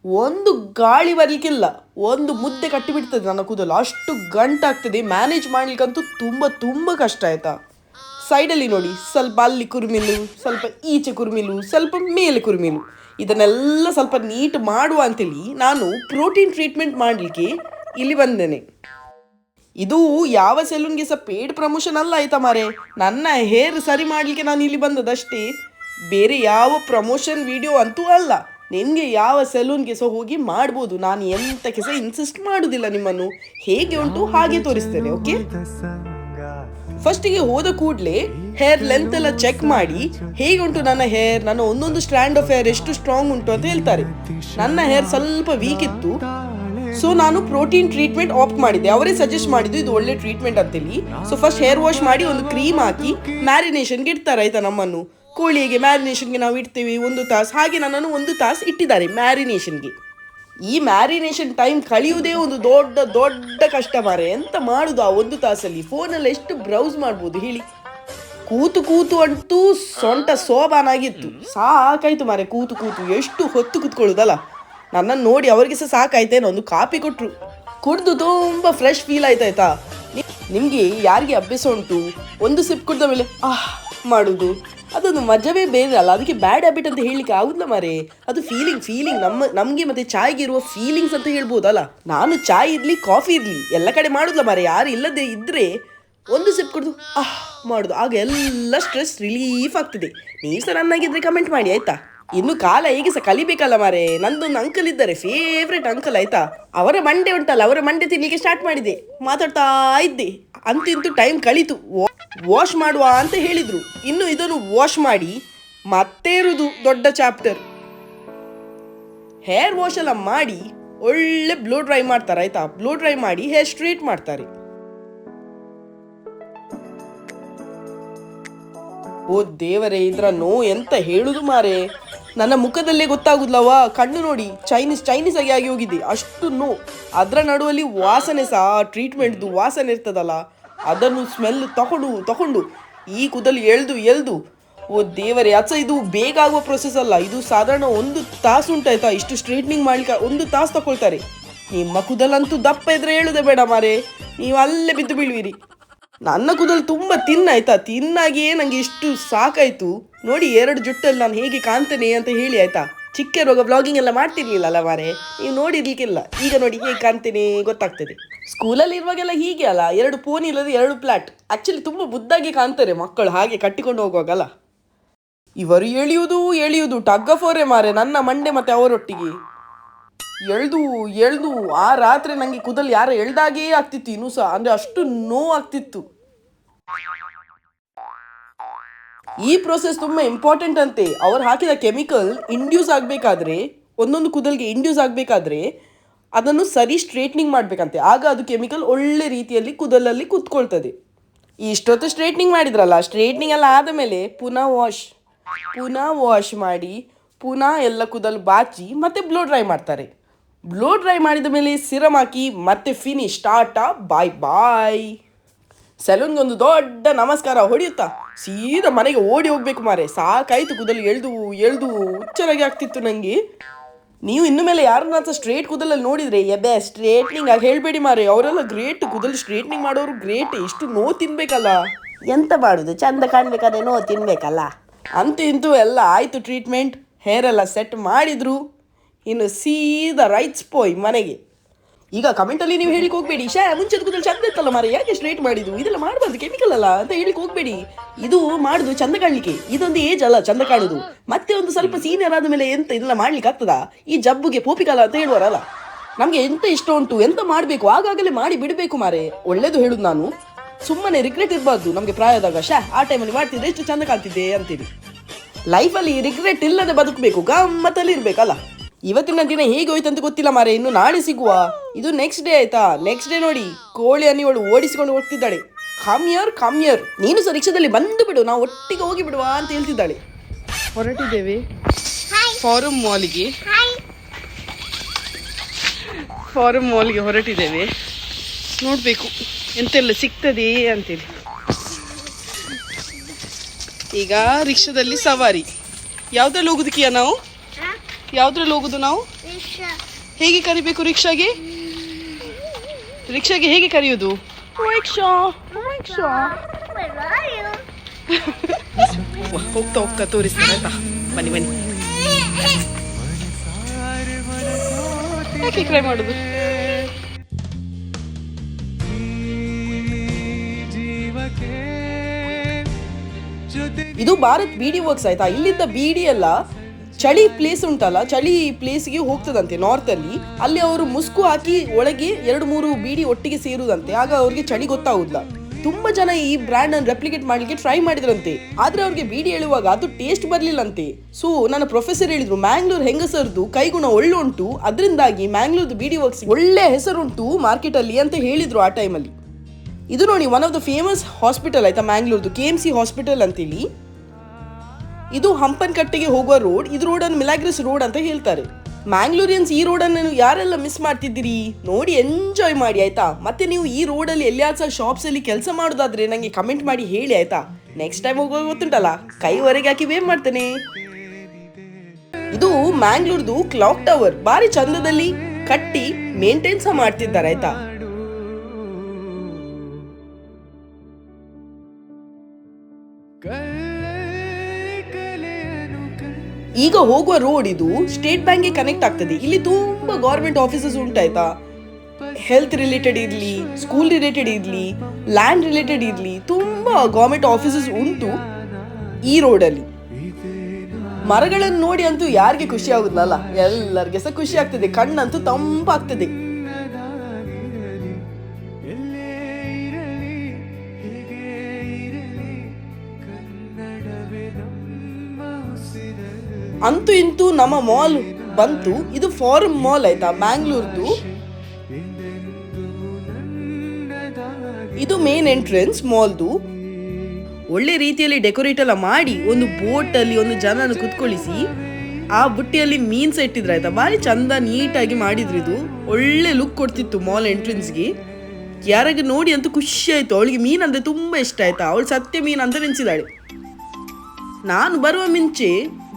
ಒಂದು ಗಾಳಿ ಬರಲಿಕ್ಕಿಲ್ಲ. ಒಂದು ಮುದ್ದೆ ಕಟ್ಟಿಬಿಡ್ತದೆ ನನ್ನ ಕೂದಲು. ಅಷ್ಟು ಗಂಟಾಗ್ತದೆ. ಮ್ಯಾನೇಜ್ ಮಾಡಲಿಕ್ಕಂತೂ ತುಂಬ ತುಂಬ ಕಷ್ಟ ಆಯಿತಾ? ಸೈಡಲ್ಲಿ ನೋಡಿ. ಸ್ವಲ್ಪ ಅಲ್ಲಿ ಕುರ್ಮಿಲು, ಸ್ವಲ್ಪ ಈಚೆ ಕುರ್ಮಿಲು, ಸ್ವಲ್ಪ ಮೇಲೆ ಕುರ್ಮಿಲು. ಇದನ್ನೆಲ್ಲ ಸ್ವಲ್ಪ ನೀಟ್ ಮಾಡುವ ಅಂತೇಳಿ ನಾನು ಪ್ರೋಟೀನ್ ಟ್ರೀಟ್ಮೆಂಟ್ ಮಾಡಲಿಕ್ಕೆ ಇಲ್ಲಿ ಬಂದೇನೆ. ಇದು ಯಾವ ಸೆಲೂನ್ಗೆ ಸಹ ಪೇಡ್ ಪ್ರಮೋಷನ್ ಅಲ್ಲ ಆಯ್ತಾ ಮಾರೆ? ನನ್ನ ಹೇರ್ ಸರಿ ಮಾಡಲಿಕ್ಕೆ ನಾನು ಇಲ್ಲಿ ಬಂದದಷ್ಟೇ. ಬೇರೆ ಯಾವ ಪ್ರಮೋಷನ್ ವಿಡಿಯೋ ಅಂತೂ ಅಲ್ಲ. ನಿನಗೆ ಯಾವ ಸೆಲೂನ್ಗೆ ಸಹ ಹೋಗಿ ಮಾಡ್ಬೋದು. ನಾನು ಎಂತಕ್ಕೆ ಸಹ ಇನ್ಸಿಸ್ಟ್ ಮಾಡೋದಿಲ್ಲ ನಿಮ್ಮನ್ನು. ಹೇಗೆ ಉಂಟು ಹಾಗೆ ತೋರಿಸ್ತೇನೆ ಓಕೆ ಫಸ್ಟಿಗೆ ಹೋದ ಕೂಡಲೇ ಹೇರ್ ಲೆಂತ್ ಎಲ್ಲ ಚೆಕ್ ಮಾಡಿ, ಹೇಗೆ ಉಂಟು ನನ್ನ ಹೇರ್ ನನ್ನ ಒಂದೊಂದು ಸ್ಟ್ರ್ಯಾಂಡ್ ಆಫ್ ಹೇರ್ ಎಷ್ಟು ಸ್ಟ್ರಾಂಗ್ ಉಂಟು ಅಂತ ಹೇಳ್ತಾರೆ. ನನ್ನ ಹೇರ್ ಸ್ವಲ್ಪ ವೀಕ್ ಇತ್ತು. ಸೊ ನಾನು ಪ್ರೋಟೀನ್ ಟ್ರೀಟ್ಮೆಂಟ್ ಆಪ್ ಮಾಡಿದ್ದೆ. ಅವರೇ ಸಜೆಸ್ಟ್ ಮಾಡಿದ್ದು, ಇದು ಒಳ್ಳೆ ಟ್ರೀಟ್ಮೆಂಟ್ ಅಂತೇಳಿ. ಸೊ ಫಸ್ಟ್ ಹೇರ್ ವಾಶ್ ಮಾಡಿ ಒಂದು ಕ್ರೀಮ್ ಹಾಕಿ ಮ್ಯಾರಿನೇಷನ್ಗೆ ಇಡ್ತಾರೆ, ಆಯ್ತಾ ನಮ್ಮನ್ನು. ಕೋಳಿಗೆ ಮ್ಯಾರಿನೇಷನ್ಗೆ ನಾವು ಇಡ್ತೀವಿ ಒಂದು ತಾಸು. ಹಾಗೆ ನನ್ನನ್ನು ಒಂದು ತಾಸು ಇಟ್ಟಿದ್ದಾರೆ ಮ್ಯಾರಿನೇಷನ್ಗೆ ಈ ಮ್ಯಾರಿನೇಷನ್ ಟೈಮ್ ಕಳೆಯುವುದೇ ಒಂದು ದೊಡ್ಡ ದೊಡ್ಡ ಕಷ್ಟ ಮಾರೆ ಎಂತ ಮಾಡುದು ಆ ಒಂದು ತಾಸಲ್ಲಿ. ಫೋನಲ್ಲಿ ಎಷ್ಟು ಬ್ರೌಸ್ ಮಾಡ್ಬೋದು ಹೇಳಿ. ಕೂತು ಕೂತು ಅಂತೂ ಸೊಂಟ ಸೋಬಾನಾಗಿತ್ತು ಸಾಕಾಯ್ತು ಮಾರೆ ಕೂತು ಕೂತು. ಎಷ್ಟು ಹೊತ್ತು ಕೂತ್ಕೊಳ್ಳೋದಲ್ಲ. ನನ್ನನ್ನು ನೋಡಿ ಅವರಿಗೆ ಸಹ ಸಾಕಾಯ್ತೇನೋ ಒಂದು ಕಾಪಿ ಕೊಟ್ಟರು ಕುಡ್ದು ತುಂಬ ಫ್ರೆಶ್ ಫೀಲ್ ಆಯ್ತಾಯ್ತಾ ನಿಮಗೆ ಯಾರಿಗೆ ಅಭ್ಯಾಸ ಉಂಟು? ಒಂದು ಸಿಪ್ ಕುಡ್ದ ಮೇಲೆ, ಆಹ್, ಮಾಡುದು. ಅದೊಂದು ಮಜವೇ ಬೇರೆ ಅಲ್ಲ. ಅದಕ್ಕೆ ಬ್ಯಾಡ್ ಹ್ಯಾಬಿಟ್ ಅಂತ ಹೇಳಲಿಕ್ಕೆ ಆಗುದಿಲ್ಲ ಮಾರೆ. ಅದು ಫೀಲಿಂಗ್ ಫೀಲಿಂಗ್ ನಮ್ಮ, ನಮಗೆ ಮತ್ತೆ ಚಾಯ್ಗೆ ಇರುವ ಫೀಲಿಂಗ್ಸ್ ಅಂತ ಹೇಳ್ಬೋದಲ್ಲ. ನಾನು ಚಾಯ್ ಇರಲಿ ಕಾಫಿ ಇರಲಿ, ಎಲ್ಲ ಕಡೆ ಮಾಡುದಿಲ್ಲ ಮಾರೆ. ಯಾರು ಇಲ್ಲದೆ ಇದ್ರೆ ಒಂದು ಸಿಪ್ ಕುಡಿದು, ಆಹ್, ಮಾಡುದು. ಆಗ ಎಲ್ಲ ಸ್ಟ್ರೆಸ್ ರಿಲೀಫ್ ಆಗ್ತದೆ. ನೀವು ಸಹ ನನ್ನಾಗಿದ್ರೆ ಕಮೆಂಟ್ ಮಾಡಿ, ಆಯ್ತಾ? ಇನ್ನು ಕಾಲ ಹೇಗೆ ಸಹ ಕಲಿಬೇಕಲ್ಲ ಮಾರೆ. ನಂದೊಂದು ಅಂಕಲ್ ಇದ್ದಾರೆ ಫೇವ್ರೆಟ್ ಅಂಕಲ್ ಆಯ್ತಾ? ಅವರ ಮಂಡೆ ಉಂಟಲ್ಲ, ಅವರ ಮಂಡೆ ತಿನ್ಲಿಕ್ಕೆ ಸ್ಟಾರ್ಟ್ ಮಾಡಿದೆ. ಮಾತಾಡ್ತಾ ಇದ್ದೆ. ಅಂತೂ ಟೈಮ್ ಕಳೀತು. ವಾಶ್ ಮಾಡುವ ಅಂತ ಹೇಳಿದ್ರು. ಇನ್ನು ಇದನ್ನು ವಾಶ್ ಮಾಡಿ ಮತ್ತೆ ಇರುವುದು ದೊಡ್ಡ ಚಾಪ್ಟರ್ ಹೇರ್ ವಾಶ್ ಎಲ್ಲ ಮಾಡಿ ಒಳ್ಳೆ ಬ್ಲೋ ಡ್ರೈ ಮಾಡ್ತಾರೆ, ಆಯ್ತಾ? ಬ್ಲೋ ಡ್ರೈ ಮಾಡಿ ಹೇರ್ ಸ್ಟ್ರೇಟ್ ಮಾಡ್ತಾರೆ. ಓ ದೇವರೇ, ಇದ್ರ ನೋ ಎಂತ ಹೇಳುದು ಮಾರೆ? ನನ್ನ ಮುಖದಲ್ಲೇ ಗೊತ್ತಾಗುದಿಲ್ಲವಾ ಕಣ್ಣು ನೋಡಿ ಚೈನೀಸ್ ಚೈನೀಸ್ ಆಗಿ ಆಗಿ ಹೋಗಿದ್ದೆ ಅಷ್ಟು ನೋ ಅದರ ನಡುವಲ್ಲಿ ವಾಸನೆ ಸಹ ಟ್ರೀಟ್ಮೆಂಟ್ದು ವಾಸನೆ ಇರ್ತದಲ್ಲ. ಅದನ್ನು ಸ್ಮೆಲ್ ತಗೊಂಡು ತಗೊಂಡು ಈ ಕೂದಲು ಎಳ್ದು ಎಳ್ದು. ಓ ದೇವರೇ, ಅಚ್ಚ, ಇದು ಬೇಗ ಆಗುವ ಪ್ರೊಸೆಸ್ ಅಲ್ಲ. ಇದು ಸಾಧಾರಣ ಒಂದು ತಾಸು ಉಂಟಾಯ್ತಾ? ಇಷ್ಟು ಸ್ಟ್ರೈಟ್ನಿಂಗ್ ಮಾಡ್ಲಿಕ್ಕೆ ಒಂದು ತಾಸು ತಗೊಳ್ತಾರೆ ನಿಮ್ಮ ಕೂದಲಂತೂ ದಪ್ಪ ಇದ್ರೆ ಹೇಳುದೇ ಬೇಡ ಮಾರೆ. ನೀವು ಅಲ್ಲೇ ಬಿದ್ದು ಬೀಳುವಿರಿ. ನನ್ನ ಕೂದಲು ತುಂಬ ತಿನ್ನಾಯ್ತಾ ತಿನ್ನಾಗಿಯೇ ನನಗೆ ಇಷ್ಟು ಸಾಕಾಯ್ತು. ನೋಡಿ, ಎರಡು ಜುಟ್ಟಲ್ಲಿ ನಾನು ಹೇಗೆ ಕಾಣ್ತೇನೆ ಅಂತ ಹೇಳಿ, ಆಯ್ತಾ? ಚಿಕ್ಕ ಇರುವಾಗ ವ್ಲಾಗಿಂಗ್ ಎಲ್ಲ ಮಾಡ್ತಿರ್ಲಿಲ್ಲಲ್ಲ ಮಾರೆ? ನೀವು ನೋಡಿರ್ಲಿಕ್ಕಿಲ್ಲ. ಈಗ ನೋಡಿ ಹೇಗೆ ಕಾಣ್ತೀನಿ ಗೊತ್ತಾಗ್ತದೆ. ಸ್ಕೂಲಲ್ಲಿ ಇರುವಾಗೆಲ್ಲ ಹೀಗೆ ಅಲ್ಲ, ಎರಡು ಫೋನ್ ಇಲ್ಲದೆ ಎರಡು ಪ್ಲಾಟ್ ಆ್ಯಕ್ಚುಲಿ ತುಂಬ ಬುದ್ಧಾಗಿ ಕಾಣ್ತಾರೆ ಮಕ್ಕಳು ಹಾಗೆ ಕಟ್ಟಿಕೊಂಡು ಹೋಗುವಾಗಲ್ಲ. ಇವರು ಎಳೆಯುವುದು ಎಳೆಯುವುದು ಟಗ್ ಫೋರೆ ಮಾರೆ, ನನ್ನ ಮಂಡೆ ಮತ್ತೆ ಅವರೊಟ್ಟಿಗೆ. ಎಳ್ದು ಎಳ್ದು, ಆ ರಾತ್ರಿ ನನಗೆ ಕೂದಲು ಯಾರು ಎಳ್ದಾಗೇ ಆಗ್ತಿತ್ತು, ಇನ್ನೂ ಸಹ. ಅಂದರೆ ಅಷ್ಟು ನೋವು ಆಗ್ತಿತ್ತು ಈ ಪ್ರೊಸೆಸ್ ತುಂಬಾ ಇಂಪಾರ್ಟೆಂಟ್ ಅಂತೆ. ಅವ್ರು ಹಾಕಿದ ಕೆಮಿಕಲ್ ಇಂಡ್ಯೂಸ್ ಆಗಬೇಕಾದ್ರೆ, ಒಂದೊಂದು ಕೂದಲಿಗೆ ಇಂಡ್ಯೂಸ್ ಆಗಬೇಕಾದ್ರೆ, ಅದನ್ನು ಸರಿ ಸ್ಟ್ರೇಟ್ನಿಂಗ್ ಮಾಡಬೇಕಂತೆ. ಆಗ ಅದು ಕೆಮಿಕಲ್ ಒಳ್ಳೆ ರೀತಿಯಲ್ಲಿ ಕೂದಲಲ್ಲಿ ಕೂತ್ಕೊಳ್ತದೆ. ಇಷ್ಟೊತ್ತು ಸ್ಟ್ರೇಟ್ನಿಂಗ್ ಮಾಡಿದ್ರಲ್ಲ ಸ್ಟ್ರೇಟ್ನಿಂಗ್ ಎಲ್ಲ ಆದಮೇಲೆ ಪುನಃ ವಾಶ್ ಪುನಃ ವಾಶ್ ಮಾಡಿ, ಪುನಃ ಎಲ್ಲ ಕೂದಲು ಬಾಚಿ, ಮತ್ತೆ ಬ್ಲೋ ಡ್ರೈ ಮಾಡ್ತಾರೆ. ಬ್ಲೋ ಡ್ರೈ ಮಾಡಿದ ಮೇಲೆ ಸಿರಮ್ ಹಾಕಿ ಮತ್ತೆ ಫಿನಿಶ್ ಟಾಟಾ ಬಾಯ್ ಬಾಯ್ ಸೆಲೂನ್ಗೆ ಒಂದು ದೊಡ್ಡ ನಮಸ್ಕಾರ ಹೊಡೆಯುತ್ತಾ? ಸೀದಾ ಮನೆಗೆ ಓಡಿ ಹೋಗ್ಬೇಕು ಮಾರೆ. ಸಾಕಾಯ್ತು ಕೂದಲು ಎಳ್ದು ಎಳ್ದು ಹುಚ್ಚರಾಗಿ ಆಗ್ತಿತ್ತು ನನಗೆ ನೀವು ಇನ್ನು ಮೇಲೆ ಯಾರನ್ನ ಸಹ ಸ್ಟ್ರೇಟ್ ಕೂದಲಲ್ಲಿ ನೋಡಿದ್ರೆ ಎಬೆ ಸ್ಟ್ರೇಟ್ನಿಂಗ್ ಆಗಿ ಹೇಳಬೇಡಿ ಮಾರೆ. ಅವರೆಲ್ಲ ಗ್ರೇಟ್ ಕೂದಲು ಸ್ಟ್ರೇಟ್ನಿಂಗ್ ಮಾಡೋರು ಗ್ರೇಟ್ ಇಷ್ಟು ನೋ ತಿನ್ಬೇಕಲ್ಲ? ಎಂತ ಮಾಡುದು? ಚಂದ ಕಾಣ್ಬೇಕಾದ್ರೆ ನೋ ತಿನ್ಬೇಕಲ್ಲ? ಅಂತೂ ಇಂತೂ ಎಲ್ಲ ಆಯಿತು ಟ್ರೀಟ್ಮೆಂಟ್ ಹೇರ್ ಎಲ್ಲ ಸೆಟ್ ಮಾಡಿದ್ರು. ಇನ್ನು ಸೀದಾ ರೈಟ್ಸ್ ಪೋಯ್ ಮನೆಗೆ. ಈಗ ಕಮೆಂಟಲ್ಲಿ ನೀವು ಹೇಳಿಕ್ ಹೋಗ್ಬೇಡಿ. ಶಾ ಮುಂಚೆ ಕೂದಲು ಚಂದ ಇತ್ತಲ್ಲ ಮಾರ ಯಾಕೆ ಸ್ಟ್ರೇಟ್ ಮಾಡಿದ್ದು? ಇದೆಲ್ಲ ಮಾಡಬಾರ್ದು ಕೆಮಿಕಲ್ ಅಲ್ಲ ಅಂತ ಹೇಳಿಕ್ ಹೋಗ್ಬೇಡಿ. ಇದು ಮಾಡುದು ಚಂದ ಕಾಣಲಿಕ್ಕೆ. ಇದೊಂದು ಏಜ್ ಅಲ್ಲ, ಚಂದ ಕಾಣುದು. ಮತ್ತೆ ಒಂದು ಸ್ವಲ್ಪ ಸೀನಿಯರ್ ಆದ ಮೇಲೆ ಎಂತ ಇದೆಲ್ಲ ಮಾಡ್ಲಿಕ್ಕೆ ಆಗ್ತದಾ? ಈ ಜಬ್ಬುಗೆ ಪೋಪಿಕಲ್ಲ ಅಂತ ಹೇಳುವಾರಲ್ಲ. ನಮಗೆ ಎಂತ ಇಷ್ಟ ಉಂಟು? ಎಂತ ಮಾಡಬೇಕು? ಆಗಾಗಲೇ ಮಾಡಿ ಬಿಡಬೇಕು ಮಾರೆ. ಒಳ್ಳೇದು ಹೇಳುದು ನಾನು. ಸುಮ್ಮನೆ ರಿಗ್ರೆಟ್ ಇರಬಾರ್ದು ನಮಗೆ ಪ್ರಾಯದಾಗ. ಶಾ ಆ ಟೈಮಲ್ಲಿ ಮಾಡ್ತಿದ್ರೆ ಎಷ್ಟು ಚಂದ ಕಾಣ್ತಿದ್ದೆ ಅಂತೀರಿ. ಲೈಫಲ್ಲಿ ರಿಗ್ರೆಟ್ ಇಲ್ಲದೆ ಬದುಕಬೇಕು. ಗಮ್ಮತ್ತಲ್ಲಿ ಇರ್ಬೇಕಲ್ಲ. ಇವತ್ತಿನ ದಿನ ಹೇಗೆ ಹೋಯ್ತು ಅಂತ ಗೊತ್ತಿಲ್ಲ ಮಾರೆ ಇನ್ನು ನಾಳೆ ಸಿಗುವ. ಇದು ನೆಕ್ಸ್ಟ್ ಡೇ ಆಯ್ತಾ? ನೆಕ್ಸ್ಟ್ ಡೇ ನೋಡಿ ಕೋಳಿ ಅನ್ನಿವಳು ಓಡಿಸಿಕೊಂಡು ಹೋಗ್ತಿದ್ದಾಳೆ. ಕಮ್ಯರ್ ಕಮ್ಯರ್ ನೀನು ಸಹ ರಿಕ್ಷಾದಲ್ಲಿ ಬಂದು ಬಿಡು ನಾವು ಒಟ್ಟಿಗೆ ಹೋಗಿ ಬಿಡುವ ಅಂತ ಹೇಳ್ತಿದ್ದಾಳೆ. ಹೊರಟಿದ್ದೇವೆ. ಫಾರಂ ಮಾಲ್ಗೆ ಫಾರಂ ಮಾಲ್ಗೆ ಹೊರಟಿದ್ದೇವೆ. ನೋಡಬೇಕು ಎಂತೆಲ್ಲ ಸಿಗ್ತದೆ ಅಂತೇಳಿ. ಈಗ ರಿಕ್ಷಾದಲ್ಲಿ ಸವಾರಿ. ಯಾವುದ್ರಲ್ಲಿ ಹೋಗುದು ಕಿಯಾ ನಾವು? ಯಾವ್ದ್ರಲ್ಲಿ ಹೋಗುದು ನಾವು? ಹೇಗೆ ಕರಿಬೇಕು ರಿಕ್ಷಾಗೆ? ರಿಕ್ಷಾಗೆ ಹೇಗೆ ಕರೆಯುವುದು ರಿಕ್ಷಾ ರಿಕ್ಷಾ. ಹೋಗ್ತಾ ಹೋಗ್ತಾ ತೋರಿಸ್ತಾರೆ ಆಯ್ತಾ? ಬನ್ನಿ ಬನ್ನಿ. ಯಾಕೆ ಕ್ರೈ ಮಾಡುದು? ಇದು ಭಾರತ್ ಬಿಡಿ ವರ್ಕ್ಸ್ ಆಯ್ತಾ? ಇಲ್ಲಿದ್ದ ಬಿಡಿ ಎಲ್ಲ ಚಳಿ ಪ್ಲೇಸ್ ಉಂಟಲ್ಲ, ಚಳಿ ಪ್ಲೇಸ್ಗೆ ಹೋಗ್ತದಂತೆ ನಾರ್ತ್ ಅಲ್ಲಿ. ಅಲ್ಲಿ ಅವರು ಮುಸ್ಕು ಹಾಕಿ ಒಳಗೆ ಎರಡು ಮೂರು ಬೀಡಿ ಒಟ್ಟಿಗೆ ಸೇರುದಂತೆ. ಆಗ ಅವ್ರಿಗೆ ಚಳಿ ಗೊತ್ತಾಗುದಿಲ್ಲ. ತುಂಬಾ ಜನ ಈ ಬ್ರ್ಯಾಂಡ್ ಅನ್ನು ರೆಪ್ಲಿಕೇಟ್ ಮಾಡ್ಲಿಕ್ಕೆ ಟ್ರೈ ಮಾಡಿದ್ರಂತೆ. ಆದ್ರೆ ಅವ್ರಿಗೆ ಬೀಡಿ ಹೇಳುವಾಗ ಅದು ಟೇಸ್ಟ್ ಬರ್ಲಿಲ್ಲಂತೆ. ಸೊ ನನ್ನ ಪ್ರೊಫೆಸರ್ ಹೇಳಿದ್ರು ಮ್ಯಾಂಗ್ಳೂರ್ ಹೆಂಗಸರ್ದು? ಕೈಗುಣ ಒಳ್ಳೆ ಉಂಟು ಅದರಿಂದಾಗಿ ಮ್ಯಾಂಗ್ಳೂರ್ದು ಬೀಡಿ ವರ್ಕ್ಸ್ ಒಳ್ಳೆ ಹೆಸರುಂಟು ಮಾರ್ಕೆಟ್ ಅಲ್ಲಿ, ಅಂತ ಹೇಳಿದ್ರು ಆ ಟೈಮಲ್ಲಿ ಇದು ನೋಡಿ one of the famous hospital ಆಯ್ತಾ ಮ್ಯಾಂಗ್ಳೂರ್ದು ಕೆ ಎಂ ಸಿ ಹಾಸ್ಪಿಟಲ್ ಅಂತೇಳಿ. ಇದು ಹಂಪನಕಟ್ಟೆಗೆ ಹೋಗುವ ರೋಡ್, ಇದು ರೋಡನ್ನು ಮಿಲಾಗ್ರಿಸ್ ರೋಡ್ ಅಂತ ಹೇಳ್ತಾರೆ. ಮ್ಯಾಂಗ್ಳೂರಿಯನ್ಸ್ ಈ ರೋಡನ್ನು ಯಾರೆಲ್ಲ ಮಿಸ್ ಮಾಡ್ತಿದ್ದೀರಿ? ನೋಡಿ ಎಂಜಾಯ್ ಮಾಡಿ, ಆಯ್ತಾ? ಮತ್ತೆ ನೀವು ಈ ರೋಡ್ ಅಲ್ಲಿ ಎಲ್ಲಿಯಾದ ಸಹ ಶಾಪ್ಸ್ ಅಲ್ಲಿ ಕೆಲಸ ಮಾಡೋದಾದ್ರೆ ನನಗೆ ಕಮೆಂಟ್ ಮಾಡಿ ಹೇಳಿ, ಆಯ್ತಾ? ನೆಕ್ಸ್ಟ್ ಟೈಮ್ ಹೋಗುವಾಗ ಗೊತ್ತುಂಟಲ್ಲ? ಕೈವರೆಗೆ ಹಾಕಿ ವೇವ್ ಮಾಡ್ತೇನೆ. ಇದು ಮ್ಯಾಂಗ್ಳೂರ್ದು ಕ್ಲಾಕ್ ಟವರ್ ಬಾರಿ ಚಂದದಲ್ಲಿ ಕಟ್ಟಿ ಮೇಂಟೈನ್ ಸಹ ಮಾಡ್ತಿದ್ದಾರೆ, ಆಯ್ತಾ? ಈಗ ಹೋಗುವ ರೋಡ್ ಇದು ಸ್ಟೇಟ್ ಬ್ಯಾಂಕ್ಗೆ ಕನೆಕ್ಟ್ ಆಗ್ತದೆ. ಇಲ್ಲಿ ತುಂಬಾ ಗೌರ್ಮೆಂಟ್ ಆಫೀಸಸ್ ಉಂಟಾಯ್ತಾ ಹೆಲ್ತ್ ರಿಲೇಟೆಡ್ ಇರಲಿ ಸ್ಕೂಲ್ ರಿಲೇಟೆಡ್ ಇರಲಿ ಲ್ಯಾಂಡ್ ರಿಲೇಟೆಡ್ ಇರಲಿ ತುಂಬಾ ಗೌರ್ಮೆಂಟ್ ಆಫೀಸಸ್ ಉಂಟು ಈ ರೋಡಲ್ಲಿ ಮರಗಳನ್ನು ನೋಡಿ ಅಂತೂ ಯಾರಿಗೆ ಖುಷಿ ಆಗುದಿಲ್ಲ ಎಲ್ಲರಿಗೆ ಸಹ ಖುಷಿ ಆಗ್ತದೆ, ಕಣ್ಣಂತೂ ತಂಪಾಗ್ತದೆ. ಅಂತೂ ಇಂತೂ ನಮ್ಮ ಮಾಲ್ ಬಂತು. ಇದು ಫಾರಮ್ ಮಾಲ್ ಆಯ್ತಾ? ಬ್ಯಾಂಗ್ಳೂರ್ದು ಇದು ಮೇನ್ ಎಂಟ್ರೆನ್ಸ್ ಮಾಲ್ದು. ಒಳ್ಳೆ ರೀತಿಯಲ್ಲಿ ಡೆಕೋರೇಟ್ ಎಲ್ಲ ಮಾಡಿ ಒಂದು ಬೋಟ್ ಅಲ್ಲಿ ಒಂದು ಜನನ ಕುತ್ಕೊಳಿಸಿ ಆ ಬುಟ್ಟಿಯಲ್ಲಿ ಮೀನ್ ಇಟ್ಟಿದ್ರು ಆಯ್ತಾ? ಭಾರಿ ಚಂದ ನೀಟಾಗಿ ಮಾಡಿದ್ರು ಇದು. ಒಳ್ಳೆ ಲುಕ್ ಕೊಡ್ತಿತ್ತು ಮಾಲ್ ಎಂಟ್ರೆನ್ಸ್ಗೆ. ಯಾರಿಗೆ ನೋಡಿ ಅಂತೂ ಖುಷಿ ಆಯ್ತು. ಅವಳಿಗೆ ಮೀನ್ ಅಂದ್ರೆ ತುಂಬಾ ಇಷ್ಟ ಆಯ್ತಾ? ಅವಳು ಸತ್ಯ ಮೀನ್ ಅಂತ ನೆನ್ಸಿದಾಳೆ ನಾನು ಬರುವ ಮುಂಚೆ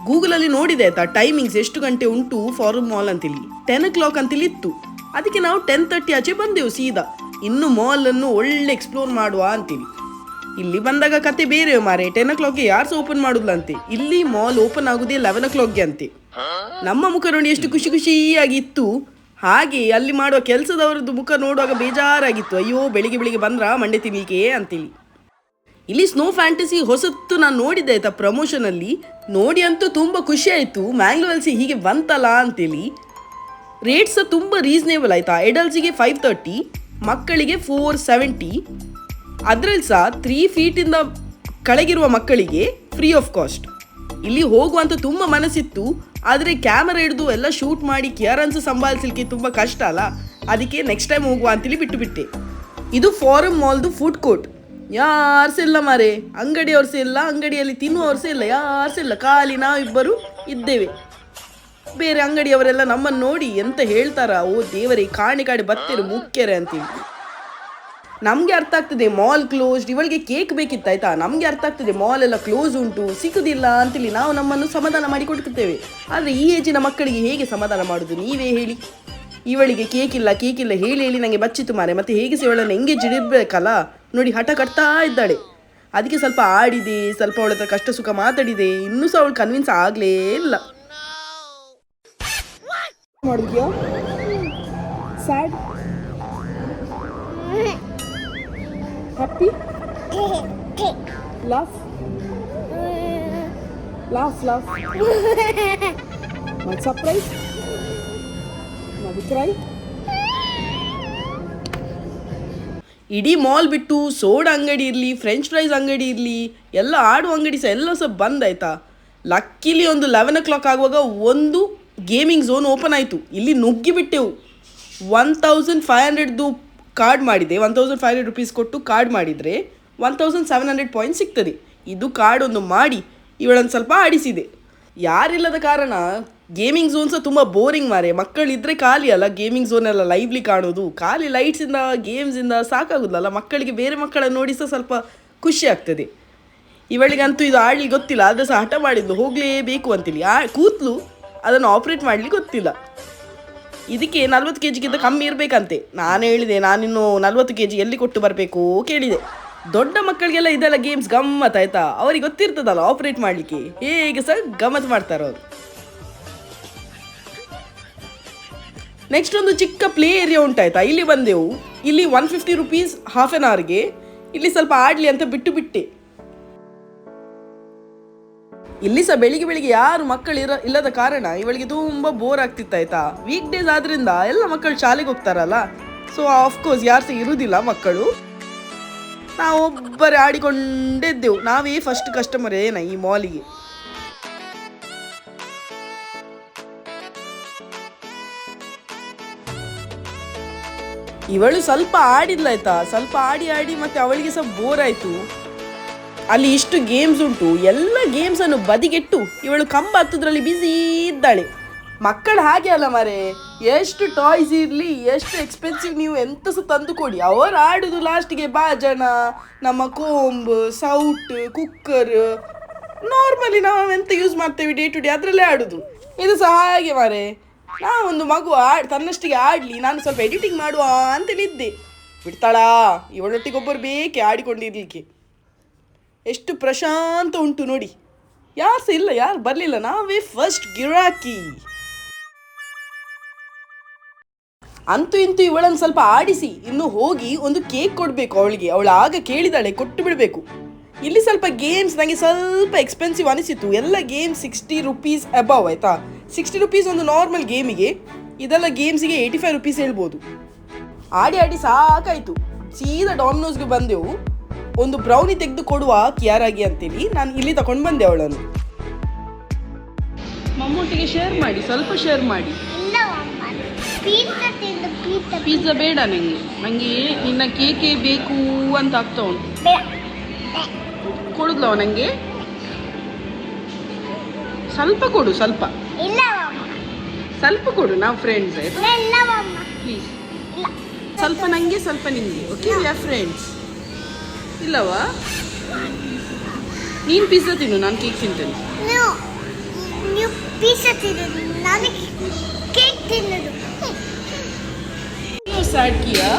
ಗೂಗಲಲ್ಲಿ ನೋಡಿದೆ ಆಯ್ತಾ ಟೈಮಿಂಗ್ಸ್ ಎಷ್ಟು ಗಂಟೆ ಉಂಟು ಫಾರಮ್ ಮಾಲ್ ಅಂತೇಳಿ ಟೆನ್ ಓ ಕ್ಲಾಕ್ ಅಂತೇಳಿ ಇತ್ತು. ಅದಕ್ಕೆ ನಾವು ಟೆನ್ ತರ್ಟಿ ಆಚೆ ಬಂದೆವು ಸೀದಾ. ಇನ್ನು ಮಾಲ್ ಅನ್ನು ಒಳ್ಳೆ ಎಕ್ಸ್ಪ್ಲೋರ್ ಮಾಡುವ ಅಂತೀವಿ ಇಲ್ಲಿ ಬಂದಾಗ ಕತೆ ಬೇರೆ ಮಾರೆ ಟೆನ್ ಓ ಕ್ಲಾಕ್ಗೆ ಯಾರು ಸಹ ಓಪನ್ ಮಾಡುದಿಲ್ಲಂತೆ ಇಲ್ಲಿ ಮಾಲ್ ಓಪನ್ ಆಗುದೇ ಲೆವೆನ್ ಓ ಕ್ಲಾಕ್ಗೆ ಅಂತೆ. ನಮ್ಮ ಮುಖ ನೋಡಿ ಎಷ್ಟು ಖುಷಿ ಖುಷಿಯಾಗಿ ಇತ್ತು ಹಾಗೆ ಅಲ್ಲಿ ಮಾಡುವ ಕೆಲಸದವರದ್ದು ಮುಖ ನೋಡುವಾಗ ಬೇಜಾರಾಗಿತ್ತು. ಅಯ್ಯೋ, ಬೆಳಿಗ್ಗೆ ಬೆಳಿಗ್ಗೆ ಬಂದ್ರ ಮಂಡೆ ತಿನ್ಲಿಕ್ಕೆ ಅಂತೇಳಿ ಇಲ್ಲಿ ಸ್ನೋ ಫ್ಯಾಂಟಸಿ ಹೊಸತ್ತು ನಾನು ನೋಡಿದೆ ಆಯ್ತಾ ಪ್ರಮೋಷನ್ ಅಲ್ಲಿ. ನೋಡಿ ಅಂತೂ ತುಂಬ ಖುಷಿ ಆಯ್ತು. ಮ್ಯಾಂಗ್ಲೂಲ್ಸಿ ಹೀಗೆ ಬಂತಲ್ಲ ಅಂತೇಳಿ. ರೇಟ್ಸ್ ತುಂಬ ರೀಸನೇಬಲ್ ಆಯ್ತಾ? ಎಡಲ್ಸಿಗೆ ಫೈವ್ ತರ್ಟಿ ಮಕ್ಕಳಿಗೆ ಫೋರ್ ಸೆವೆಂಟಿ ಅದರಲ್ಲಿ ಸಹ ತ್ರೀ ಫೀಟಿಂದ ಕಳಗಿರುವ ಮಕ್ಕಳಿಗೆ ಫ್ರೀ ಆಫ್ ಕಾಸ್ಟ್ ಇಲ್ಲಿ ಹೋಗುವಂತ ತುಂಬ ಮನಸ್ಸಿತ್ತು. ಆದರೆ ಕ್ಯಾಮರಾ ಹಿಡಿದು ಎಲ್ಲ ಶೂಟ್ ಮಾಡಿ ಕ್ಲಿಯರೆನ್ಸ್ ಸಂಭಾಳಿಸಲಿಕ್ಕೆ ತುಂಬ ಕಷ್ಟ ಅಲ್ಲ? ಅದಕ್ಕೆ ನೆಕ್ಸ್ಟ್ ಟೈಮ್ ಹೋಗುವ ಅಂತೇಳಿ ಬಿಟ್ಟು ಬಿಟ್ಟೆ. ಇದು ಫಾರಮ್ ಮಾಲ್ದು ಫುಡ್ ಕೋರ್ಟ್ ಯಾರು ಇಲ್ಲ ಮಾರೆ? ಅಂಗಡಿಯವ್ರು ಸಹ ಇಲ್ಲ ಅಂಗಡಿಯಲ್ಲಿ ತಿನ್ನುವವ್ರು ಸಹ ಇಲ್ಲ ಯಾರು ಇಲ್ಲ ಖಾಲಿ ನಾವಿಬ್ಬರು ಇದ್ದೇವೆ. ಬೇರೆ ಅಂಗಡಿಯವರೆಲ್ಲ ನಮ್ಮನ್ನು ನೋಡಿ ಎಂತ ಹೇಳ್ತಾರ? ಓ ದೇವರೇ, ಕಾಣಿ ಕಾಡಿ ಬತ್ತಿರು ಮುಖ್ಯರೇ ಅಂತೀವಿ. ನಮಗೆ ಅರ್ಥ ಆಗ್ತದೆ, ಮಾಲ್ ಕ್ಲೋಸ್ಡ್, ಇವಳಿಗೆ ಕೇಕ್ ಬೇಕಿತ್ತು, ಆಯ್ತಾ? ನಮಗೆ ಅರ್ಥ ಆಗ್ತದೆ, ಮಾಲ್ ಎಲ್ಲ ಕ್ಲೋಸ್ ಉಂಟು ಸಿಗುದಿಲ್ಲ ಅಂತೇಳಿ ನಾವು ನಮ್ಮನ್ನು ಸಮಾಧಾನ ಮಾಡಿ ಕೊಡ್ತೇವೆ ಆದರೆ ಈ ಏಜಿನ ಮಕ್ಕಳಿಗೆ ಹೇಗೆ ಸಮಾಧಾನ ಮಾಡುದು? ನೀವೇ ಹೇಳಿ. ಇವಳಿಗೆ ಕೇಕ್ ಇಲ್ಲ ಕೇಕ್ ಇಲ್ಲ ಹೇಳಿ ಹೇಳಿ ನನಗೆ ಬಚ್ಚಿತು ಮಾರೆ. ಮತ್ತೆ ಹೇಗೆ ಸಹ ಇವಳನ್ನು ಹೆಂಗೆ ಜಿಡಿರ್ಬೇಕಲ್ಲ ನೋಡಿ ಹಠ ಕಟ್ತಾ ಇದ್ದಾಳೆ. ಅದಕ್ಕೆ ಸ್ವಲ್ಪ ಆಡಿದೆ ಸ್ವಲ್ಪ ಅವಳ ಹತ್ರ ಕಷ್ಟ ಸುಖ ಮಾತಾಡಿದೆ. ಇನ್ನೂ ಸಹ ಅವಳು ಕನ್ವಿನ್ಸ್ ಆಗಲೇ ಇಲ್ಲ. ಮಾಡಿದ್ಯಾ? Sad happy laugh laugh laugh surprise cry ಇಡೀ ಮಾಲ್ ಬಿಟ್ಟು ಸೋಡಾ ಅಂಗಡಿ ಇರಲಿ ಫ್ರೆಂಚ್ ಫ್ರೈಸ್ ಅಂಗಡಿ ಇರಲಿ, ಎಲ್ಲ ಆಡುವ ಅಂಗಡಿ ಸಹ ಎಲ್ಲ ಸಹ ಬಂದಾಯ್ತಾ ಲಕ್ಕಿಲಿ ಒಂದು ಲೆವೆನ್ ಓ ಕ್ಲಾಕ್ ಆಗುವಾಗ ಒಂದು ಗೇಮಿಂಗ್ ಝೋನ್ ಓಪನ್ ಆಯಿತು. ಇಲ್ಲಿ ನುಗ್ಗಿ ಬಿಟ್ಟೆವು. ಒನ್ ತೌಸಂಡ್ ಫೈವ್ ಹಂಡ್ರೆಡ್ದು ಕಾರ್ಡ್ ಮಾಡಿದೆ. One thousand five hundred rupees ಕೊಟ್ಟು ಕಾರ್ಡ್ ಮಾಡಿದರೆ one thousand seven hundred point ಸಿಗ್ತದೆ. ಇದು ಕಾರ್ಡ್ ಒಂದು ಮಾಡಿ, ಇವಳನ್ನು ಸ್ವಲ್ಪ ಆಡಿಸಿದೆ. ಯಾರಿಲ್ಲದ ಕಾರಣ ಗೇಮಿಂಗ್ ಝೋನ್ ಸಹ ತುಂಬ ಬೋರಿಂಗ್ ಮಾರೆ ಮಕ್ಕಳಿದ್ರೆ ಖಾಲಿ ಅಲ್ಲ ಗೇಮಿಂಗ್ ಝೋನ್ ಎಲ್ಲ ಲೈವ್ಲಿ ಕಾಣೋದು. ಖಾಲಿ ಲೈಟ್ಸಿಂದ ಗೇಮ್ಸಿಂದ ಸಾಕಾಗೋದಿಲ್ಲ ಮಕ್ಕಳಿಗೆ ಬೇರೆ ಮಕ್ಕಳನ್ನು ನೋಡಿ ಸಹ ಸ್ವಲ್ಪ ಖುಷಿ ಆಗ್ತದೆ. ಇವಳಿಗಂತೂ ಇದು ಆಡ್ಲಿ ಗೊತ್ತಿಲ್ಲ, ಆದರೆ ಸಹ ಹಠ ಮಾಡಿದ್ಲು, ಹೋಗಲೇಬೇಕು ಅಂತೇಳಿ ಆ ಕೂತ್ಲು, ಅದನ್ನು ಆಪ್ರೇಟ್ ಮಾಡ್ಲಿ ಗೊತ್ತಿಲ್ಲ. ಇದಕ್ಕೆ ನಲ್ವತ್ತು ಕೆ ಜಿಗಿಂತ ಕಮ್ಮಿ ಇರಬೇಕಂತೆ. ನಾನು ಹೇಳಿದೆ, ನಾನಿನ್ನು ನಲ್ವತ್ತು ಕೆ ಜಿ ಎಲ್ಲಿ ಕೊಟ್ಟು ಬರಬೇಕು ಕೇಳಿದೆ. ದೊಡ್ಡ ಮಕ್ಕಳಿಗೆಲ್ಲ ಇದೆಲ್ಲ ಗೇಮ್ಸ್ ಗಮ್ಮತ್ ಆಯ್ತಾ? ಅವ್ರಿಗೆ ಗೊತ್ತಿರ್ತದಲ್ಲ ಆಪರೇಟ್ ಮಾಡಲಿಕ್ಕೆ. ಹೇಗೆ ಸಹ ಗಮ್ಮತ್ ಮಾಡ್ತಾರೆ ಅವರು ನೆಕ್ಸ್ಟ್ ಒಂದು ಚಿಕ್ಕ ಪ್ಲೇ ಏರಿಯಾ ಉಂಟಾಯ್ತಾ? ಇಲ್ಲಿ ಬಂದೆವು. ಇಲ್ಲಿ one fifty rupees half an ಅವರ್ಗೆ ಇಲ್ಲಿ ಸ್ವಲ್ಪ ಆಡ್ಲಿ ಅಂತ ಬಿಟ್ಟು ಬಿಟ್ಟೆ. ಇಲ್ಲಿ ಸಹ ಬೆಳಿಗ್ಗೆ ಬೆಳಿಗ್ಗೆ ಯಾರು ಮಕ್ಕಳು ಇರ ಇಲ್ಲದ ಕಾರಣ ಇವಳಿಗೆ ತುಂಬ ಬೋರ್ ಆಗ್ತಿತ್ತು ಆಯ್ತಾ ವೀಕ್ ಡೇಸ್ ಆದ್ರಿಂದ ಎಲ್ಲ ಮಕ್ಕಳು ಶಾಲೆಗೆ ಹೋಗ್ತಾರಲ್ಲ? ಸೊ ಆಫ್ಕೋರ್ಸ್ ಯಾರು ಸಹ ಇರುವುದಿಲ್ಲ ಮಕ್ಕಳು. ನಾವು ಒಬ್ಬರೇ ಆಡಿಕೊಂಡಿದ್ದೆವು. ನಾವೇ ಫಸ್ಟ್ ಕಸ್ಟಮರ್ ಏನ ಈ ಮಾಲಿಗೆ ಇವಳು ಸ್ವಲ್ಪ ಆಡಿಲ್ಲ ಆಯ್ತಾ? ಸ್ವಲ್ಪ ಆಡಿ ಆಡಿ ಮತ್ತೆ ಅವಳಿಗೆ ಸಹ ಬೋರ್ ಆಯ್ತು. ಅಲ್ಲಿ ಇಷ್ಟು ಗೇಮ್ಸ್ ಉಂಟು. ಎಲ್ಲ ಗೇಮ್ಸ್ ಅನ್ನು ಬದಿಗೆಟ್ಟು ಇವಳು ಕಂಬ ಹತ್ತದ್ರಲ್ಲಿ ಬ್ಯುಸಿ ಇದ್ದಾಳೆ. ಮಕ್ಕಳು ಹಾಗೆ ಅಲ್ಲ ಮಾರೆ. ಎಷ್ಟು ಟಾಯ್ಸ್ ಇರಲಿ, ಎಷ್ಟು ಎಕ್ಸ್ಪೆನ್ಸಿವ್ ನೀವು ಎಂತ ಸಹ ತಂದು ಕೊಡಿ. ಅವರು ಆಡುದು ಲಾಸ್ಟಿಗೆ ಬಾಜನ ನಮ್ಮ ಕೋಂಬ್ ಸೌಟ್ ಕುಕ್ಕರ್ ನಾರ್ಮಲಿ ನಾವು ಎಂತ ಯೂಸ್ ಮಾಡ್ತೇವೆ ಡೇ ಟು ಡೇ ಅದರಲ್ಲೇ ಆಡುದು. ಇದು ಸಹ ಹಾಗೆ ಮಾರೆ. ನಾವೊಂದು ಮಗು ಆಡ್, ತನ್ನಷ್ಟಿಗೆ ಆಡ್ಲಿ, ನಾನು ಸ್ವಲ್ಪ ಎಡಿಟಿಂಗ್ ಮಾಡುವ ಅಂತೇಳಿದ್ದೆ ಬಿಡ್ತಾಳಾ ಇವಳೊಟ್ಟಿಗೆ ಒಬ್ಬರು ಬೇಕೆ ಆಡಿಕೊಂಡಿರ್ಲಿಕ್ಕೆ. ಎಷ್ಟು ಪ್ರಶಾಂತ ಉಂಟು ನೋಡಿ. ಯಾರು ಸಹ ಇಲ್ಲ, ಯಾರು ಬರಲಿಲ್ಲ. ನಾವೇ ಫಸ್ಟ್ ಗಿರಾಕಿ. ಅಂತೂ ಇಂತೂ ಇವಳನ್ನು ಸ್ವಲ್ಪ ಆಡಿಸಿ, ಇನ್ನು ಹೋಗಿ ಒಂದು ಕೇಕ್ ಕೊಡಬೇಕು ಅವಳಿಗೆ. ಅವಳು ಆಗ ಕೇಳಿದಾಳೆ, ಕೊಟ್ಟು ಬಿಡಬೇಕು. ಇಲ್ಲಿ ಸ್ವಲ್ಪ ಗೇಮ್ಸ್ ನನಗೆ ಸ್ವಲ್ಪ ಎಕ್ಸ್ಪೆನ್ಸಿವ್ ಅನಿಸಿತು ಎಲ್ಲ ಗೇಮ್ ಸಿಕ್ಸ್ಟಿ ರುಪೀಸ್ ಅಬವ್ ಆಯಿತಾ? ಸಿಕ್ಸ್ಟಿ ರುಪೀಸ್ ಒಂದು ನಾರ್ಮಲ್ ಗೇಮಿಗೆ ಇದೆಲ್ಲ ಗೇಮ್ಸಿಗೆ ಏಯ್ಟಿ ಫೈವ್ ರುಪೀಸ್ ಹೇಳ್ಬೋದು. ಆಡಿ ಆಡಿ ಸಾಕಾಯಿತು. ಸೀದಾ ಡಾಮಿನೋಸ್ಗೆ ಬಂದೆವು. ಒಂದು ಬ್ರೌನಿ ತೆಗೆದು ಕೊಡುವ ಕ್ಯಾರಾಗಿ ಅಂತೇಳಿ ನಾನು ಇಲ್ಲಿ ತಗೊಂಡು ಬಂದೆ ಅವಳನ್ನು. ಮಮ್ಮೊಟ್ಟಿಗೆ ಶೇರ್ ಮಾಡಿ, ಸ್ವಲ್ಪ ಶೇರ್ ಮಾಡಿ. ಪಿಜ್ಜಾ ಬೇಡ ನನಗೆ ನನಗೆ ನಿನ್ನ ಕೇಕೆ ಬೇಕು ಅಂತ ಆಗ್ತಾ ಉಂಟು. ಕೊಡುದ್ಲವ ನನಗೆ ಸ್ವಲ್ಪ ಕೊಡು ಸ್ವಲ್ಪ. ಸ್ವಲ್ಪ ಕೊಡು ನಾವು ಫ್ರೆಂಡ್ಸ್ ಆಯ್ತಾ? ಪ್ಲೀಸ್ ಸ್ವಲ್ಪ ನನಗೆ ಸ್ವಲ್ಪ ನಿಮಗೆ ಓಕೆ ವಿ ಆರ್ ಫ್ರೆಂಡ್ಸ್ ಇಲ್ಲವಾ ನೀನು ಪಿಜ್ಜಾ ತಿನ್ನು ನಾನು ಕೇಕ್ ತಿಂತೇನೆ. ಕೇಕ್ ತಿನ್ನೋದು. ಸ್ಯಾಡ್ ಕಿಯಾ?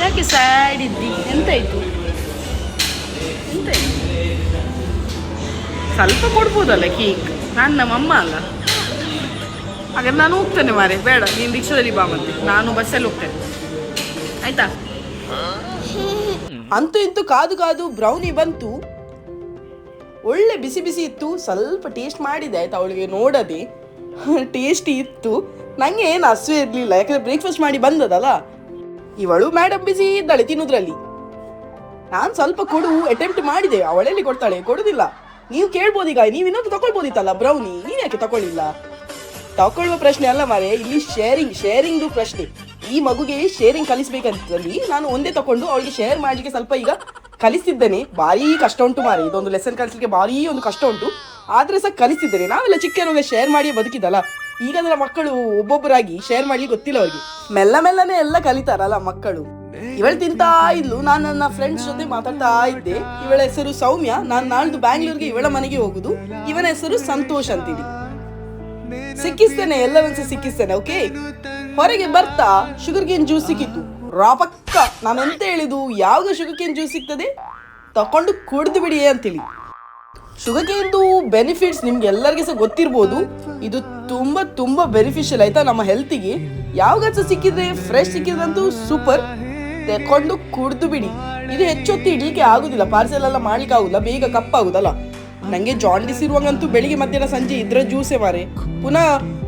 ಯಾಕೆ ಸ್ಯಾಡ್ ಇದ್ದಿ? ಎಂತಾಯ್ತು? ಎಂತಾಯ್ತು? ಸ್ವಲ್ಪ ಕೊಡ್ಬೋದಲ್ಲ ಕೇಕ್? ನಾನು ನಮ್ಮಮ್ಮ ಅಲ್ಲ. ಹಾಗಾದ್ರೆ ನಾನು ಹೋಗ್ತೇನೆ ಮಾರೆ. ಬೇಡ ನೀನ್ ರಿಕ್ಷಾದಲ್ಲಿ ಬಾ ಮತ್ತೆ. ನಾನು ಬಸ್ಸಲ್ಲಿ ಹೋಗ್ತೇನೆ. ಆಯ್ತಾ? ಅಂತೂ ಇಂತೂ ಕಾದು ಕಾದು ಬ್ರೌನಿ ಬಂತು. ಒಳ್ಳೆ ಬಿಸಿ ಬಿಸಿ ಇತ್ತು. ಸ್ವಲ್ಪ ಟೇಸ್ಟ್ ಮಾಡಿದೆ. ಆಯ್ತಾ? ಅವಳಿಗೆ ನೋಡದೆ. ಟೇಸ್ಟಿ ಇತ್ತು. ನಂಗೆ ಏನು ಹಸುವೆ ಇರಲಿಲ್ಲ, ಯಾಕಂದ್ರೆ ಬ್ರೇಕ್ಫಾಸ್ಟ್ ಮಾಡಿ ಬಂದದಲ್ಲ. ಇವಳು ಮೇಡಮ್ ಬಿಸಿ ಇದ್ದಾಳೆ ತಿನ್ನೋದ್ರಲ್ಲಿ. ನಾನು ಸ್ವಲ್ಪ ಕೊಡು ಅಟೆಂಪ್ಟ್ ಮಾಡಿದೆ. ಅವಳಲ್ಲಿ ಕೊಡ್ತಾಳೆ, ಕೊಡುದಿಲ್ಲ. ನೀವು ಕೇಳ್ಬೋದೀಗ ನೀವು ಇನ್ನೊಂದು ತಗೊಳ್ಬೋದಿತ್ತಲ್ಲ ಬ್ರೌನಿ ನೀವು ಯಾಕೆ ತಗೊಳ್ಳಿಲ್ಲ ತಗೊಳ್ಳುವ ಪ್ರಶ್ನೆ ಅಲ್ಲ ಮಾರೆ, ಇಲ್ಲಿ ಶೇರಿಂಗ್ ಶೇರಿಂಗ್ದು ಪ್ರಶ್ನೆ. ಈ ಮಗುಗೆ ಶೇರಿಂಗ್ ಕಲಿಸ್ಬೇಕಂತಲ್ಲಿ ನಾನು ಒಂದೇ ತಕೊಂಡು ಅವಳಿಗೆ ಶೇರ್ ಮಾಡಲಿಕ್ಕೆ ಸ್ವಲ್ಪ ಈಗ ಕಲಿಸ್ತಿದ್ದೇನೆ. ಭಾರಿ ಕಷ್ಟ ಉಂಟು ಮಾರೆ, ಇದೊಂದು ಲೆಸನ್ ಕಲಿಸ್ಲಿಕ್ಕೆ ಭಾರಿ ಒಂದು ಕಷ್ಟ ಉಂಟು. ಆದ್ರೆ ಸಹ ಕಲಿಸಿದ್ದಾರೆ ನಾವೆಲ್ಲ ಚಿಕ್ಕ ಶೇರ್ ಮಾಡಿ ಬದುಕಿದಲ್ಲ ಈಗ ಮಕ್ಕಳು ಒಬ್ಬೊಬ್ಬರಾಗಿ ಶೇರ್ ಮಾಡಿ ಗೊತ್ತಿಲ್ಲ ಅವ್ರಿಗೆ. ಮೆಲ್ಲ ಮೆಲ್ಲನೆ ಎಲ್ಲ ಕಲಿತಾರಲ್ಲ ಮಕ್ಕಳು. ಇವಳು ತಿಂತಾ ಇದ್ಲು. ನಾನು ನನ್ನ ಫ್ರೆಂಡ್ಸ್ ಜೊತೆ ಮಾತಾಡ್ತಾ ಇದ್ದೆ. ಇವಳ ಹೆಸರು ಸೌಮ್ಯ. ನಾನು ನಾಳ್ದು ಬ್ಯಾಂಗ್ಳೂರ್ಗೆ ಇವಳ ಮನೆಗೆ ಹೋಗುದು. ಇವನ ಹೆಸರು ಸಂತೋಷ್ ಅಂತೀನಿ. ಸಿಕ್ಕಿಸ್ತೇನೆ, ಎಲ್ಲವನ್ಸ ಸಿಕ್ಕಿಸ್ತೇನೆ ಓಕೆ ಹೊರಗೆ ಬರ್ತಾ ಶುಗರ್ ಕೇನ್ ಜ್ಯೂಸ್ ಸಿಕ್ಕಿತ್ತು ರಾಪಕ್ಕ ನಾನು ಎಂತ ಹೇಳಿದು ಯಾವಾಗ ಶುಗರ್ ಕೇನ್ ಜ್ಯೂಸ್ ಸಿಗ್ತದೆ? ತಕೊಂಡು ಕುಡ್ದು ಬಿಡಿ ಅಂತೇಳಿ ಶುಗರ್ ಕೇನ್ದು ಬೆನಿಫಿಟ್ಸ್ ನಿಮ್ಗೆ ಎಲ್ಲರಿಗೆ ಸಹ ಗೊತ್ತಿರ್ಬೋದು. ಇದು ತುಂಬ ತುಂಬ ಬೆನಿಫಿಷಿಯಲ್ ಆಯ್ತಾ ನಮ್ಮ ಹೆಲ್ತಿಗೆ ಯಾವಾಗ ಸಹ ಸಿಕ್ಕಿದ್ರೆ ಫ್ರೆಶ್ ಸಿಕ್ಕಿದ್ರಂತೂ ಸೂಪರ್ ತೆಕೊಂಡು ಕುಡ್ದು ಬಿಡಿ. ಇದು ಹೆಚ್ಚೊತ್ತು ಇಡ್ಲಿಕ್ಕೆ ಆಗುದಿಲ್ಲ. ಪಾರ್ಸೆಲ್ ಎಲ್ಲ ಮಾಡ್ಲಿಕ್ಕೆ ಆಗುದಿಲ್ಲ. ಬೇಗ ಕಪ್ಪಾಗುದಲ್ಲ. ನಂಗೆ ಜಾಂಡಿಸ್ ಇರುವಾಗಂತೂ ಬೆಳಿಗ್ಗೆ, ಮಧ್ಯಾಹ್ನ, ಸಂಜೆ ಇದ್ರ ಜ್ಯೂಸೆ ಮಾರೆ. ಪುನಃ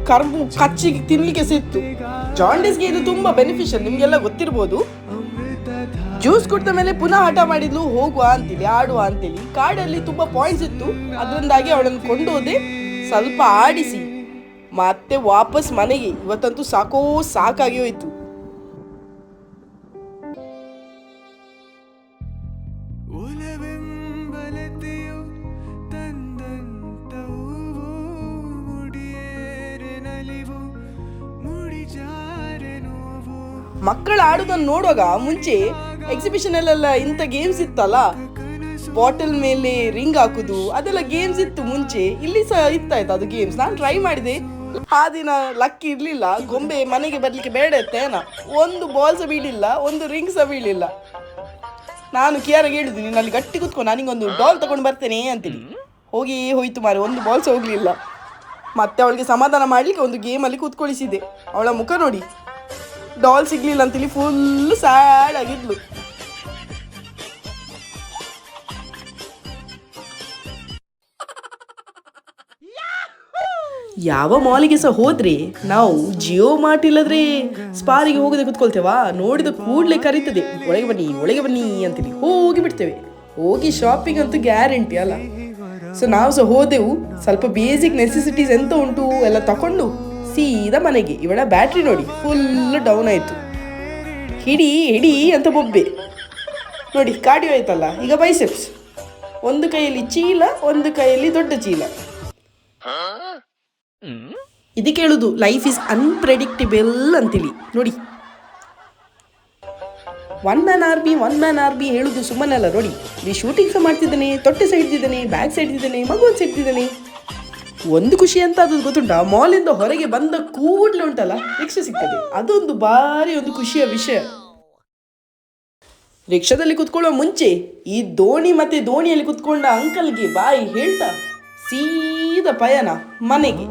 ಕರ್ಬು ಕಚ್ಚಿ ತಿನ್ಲಿಕ್ಕೆ ಸಿತ್ತು ಜಾಂಡಿಸ್ಗೆ ಇದು ತುಂಬಾ ಬೆನಿಫಿಷಿಯಲ್ ನಿಮ್ಗೆಲ್ಲ ಗೊತ್ತಿರ್ಬೋದು. ಜ್ಯೂಸ್ ಕುಡ್ದ ಮೇಲೆ ಪುನಃ ಹಠ ಮಾಡಿದ್ಲು ಹೋಗುವ ಅಂತೇಳಿ ಆಡುವ ಅಂತೇಳಿ ಕಾಡಲ್ಲಿ ತುಂಬಾ ಪಾಯಿಂಟ್ಸ್ ಇತ್ತು. ಅದರಿಂದಾಗಿ ಅವಳನ್ನು ಕೊಂಡೋದೆ ಸ್ವಲ್ಪ ಆಡಿಸಿ. ಮತ್ತೆ ವಾಪಸ್ ಮನೆಗೆ. ಇವತ್ತಂತೂ ಸಾಕೋ ಸಾಕಾಗಿ ಹೋಯ್ತು. ಮಕ್ಕಳ ಆಡುದನ್ನು ನೋಡುವಾಗ ಮುಂಚೆ ಎಕ್ಸಿಬಿಷನ್ ಅಲ್ಲೆಲ್ಲ ಇಂಥ ಗೇಮ್ಸ್ ಇತ್ತಲ್ಲ? ಬಾಟಲ್ ಮೇಲೆ ರಿಂಗ್ ಹಾಕುದು, ಅದೆಲ್ಲ ಗೇಮ್ಸ್ ಇತ್ತು ಮುಂಚೆ. ಇಲ್ಲಿ ಸಹ ಇತ್ತಾಯ್ತು ಅದು ಗೇಮ್ಸ್ ನಾನು ಟ್ರೈ ಮಾಡಿದೆ. ಆ ದಿನ ಲಕ್ಕಿ ಇರ್ಲಿಲ್ಲ. ಗೊಂಬೆ ಮನೆಗೆ ಬರ್ಲಿಕ್ಕೆ ಬೇಡ ಇತ್ತೇನ ಒಂದು ಬಾಲ್ ಸಹ ಬೀಳಿಲ್ಲ, ಒಂದು ರಿಂಗ್ ಸಹ ಬೀಳಿಲ್ಲ. ನಾನು ಕಿಯಾರಾಗಿ ಹೇಳಿದ್ದು ನೀನು ಅಲ್ಲಿ ಗಟ್ಟಿ ಕುತ್ಕೊಂಡು ನನಗೊಂದು ಡಾಲ್ ತಗೊಂಡು ಬರ್ತೇನೆ ಅಂತೇಳಿ ಹೋಗಿ ಹೋಯ್ತು ಮಾರೆ, ಒಂದು ಬಾಲ್ಸ್ ಹೋಗ್ಲಿಲ್ಲ. ಮತ್ತೆ ಅವಳಿಗೆ ಸಮಾಧಾನ ಮಾಡ್ಲಿಕ್ಕೆ ಒಂದು ಗೇಮಲ್ಲಿ ಕೂತ್ಕೊಳಿಸಿದೆ. ಅವಳ ಮುಖ ನೋಡಿ. ಡಾಲ್ ಸಿಗ್ಲಿಲ್ಲ ಅಂತೇಳಿ ಫುಲ್ ಸ್ಯಾಡ್ ಆಗಿದ್ಲು. ಯಾವ ಮಾಲಿಗೆ ಸಹ ಹೋದ್ರಿ ನಾವು ಜಿಯೋ ಮಾರ್ಟ್ ಇಲ್ಲದ್ರೆ ಸ್ಪಾರಿಗೆ ಹೋಗದೆ ಕುತ್ಕೊಳ್ತೇವಾ? ನೋಡಿದ ಕೂಡಲೇ ಕರೀತದೆ, ಒಳಗೆ ಬನ್ನಿ ಒಳಗೆ ಬನ್ನಿ ಅಂತೇಳಿ ಹೋಗಿ ಬಿಡ್ತೇವೆ. ಹೋಗಿ ಶಾಪಿಂಗ್ ಅಂತೂ ಗ್ಯಾರಂಟಿ ಅಲ್ಲ. ಸೊ ನಾವು ಸಹ ಹೋದೆವು. ಸ್ವಲ್ಪ ಬೇಸಿಕ್ ನೆಸೆಸಿಟೀಸ್ ಎಂತ ಉಂಟು ಎಲ್ಲ ತಕೊಂಡು ಸೀದಾ ಮನೆಗೆ. ಇವಳ ಬ್ಯಾಟ್ರಿ ನೋಡಿ ಫುಲ್ ಡೌನ್ ಆಯಿತು. ಹಿಡಿ ಹಿಡಿ ಅಂತ ಬೊಬ್ಬೆ. ನೋಡಿ ಕಾಡಿ ಆಯ್ತಲ್ಲ, ಈಗ ಬೈಸೆಪ್ಸ್ ಒಂದು ಕೈಯಲ್ಲಿ ಚೀಲ, ಒಂದು ಕೈಯಲ್ಲಿ ದೊಡ್ಡ ಚೀಲ. ಇದಕ್ಕೆ ಹೇಳುದು ಲೈಫ್ ಇಸ್ ಅನ್ಪ್ರೆಡಿಕ್ಟಬಲ್ ಅಂತೇಳಿ ನೋಡಿ. One man army one man army ಹೇಳುದು ಸುಮ್ಮನಲ್ಲ, ನೋಡಿ. ಇಲ್ಲಿ ಶೂಟಿಂಗ್ ಸಹ ಮಾಡ್ತಿದ್ದಾನೆ, ತೊಟ್ಟೆ ಸಹ ಹಿಡ್ದಿದ್ದಾನೆ ಬ್ಯಾಗ್ ಸಹ ಇದ್ದಾನೆ ಮಗುವನ್ನು ಸಹ ಹಿಡ್ದಿದ್ದಾನೆ ಒಂದು ಖುಷಿ ಅಂತ ಅದು ಗೊತ್ತುಂಟಾ? ಮಾಲಿಂದ ಹೊರಗೆ ಬಂದ ಕೂಡಲೇ ಉಂಟಲ್ಲ, ರಿಕ್ಷಾ ಸಿಗ್ತದೆ. ಅದೊಂದು ಭಾರಿ ಒಂದು ಖುಷಿಯ ವಿಷಯ. ರಿಕ್ಷಾದಲ್ಲಿ ಕುತ್ಕೊಳ್ಳೋ ಮುಂಚೆ ಈ ದೋಣಿ ಮತ್ತೆ ದೋಣಿಯಲ್ಲಿ ಕುತ್ಕೊಂಡ ಅಂಕಲ್ಗೆ ಬಾಯಿ ಹೇಳ್ತಾ, ಸೀದಾ ಪಯಣ, ಮನೆಗೆ.